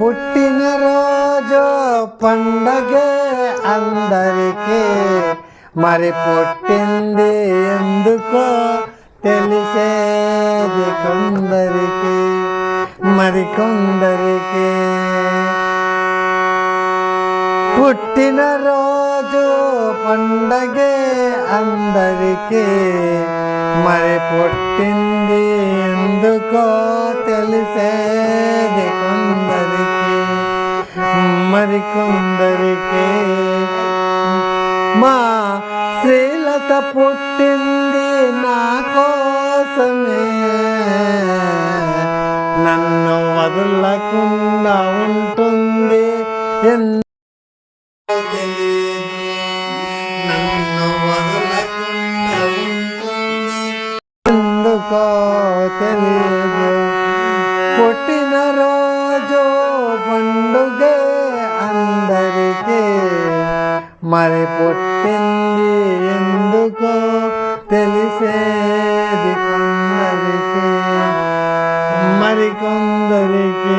పుట్టినరోజు పండగే అందరికీ. మరి పుట్టింది ఎందుకో తెలిసేది కొందరికి మరి కొందరికి. పుట్టినరోజు పండగే అందరికీ. మరి పుట్టింది ఎందుకో తెలిసేది మరి కొందరికి మా శ్రీలత పుట్టింది నా కోసమే. నన్ను వదలకుండా ఉంటుంది నన్ను వదలకుండా ఉంటుంది ఎందుకో తెలియదు పుట్టి మరి పుట్టింది ఎందుకో తెలిసేది కొందరికి. మరి కొందరికి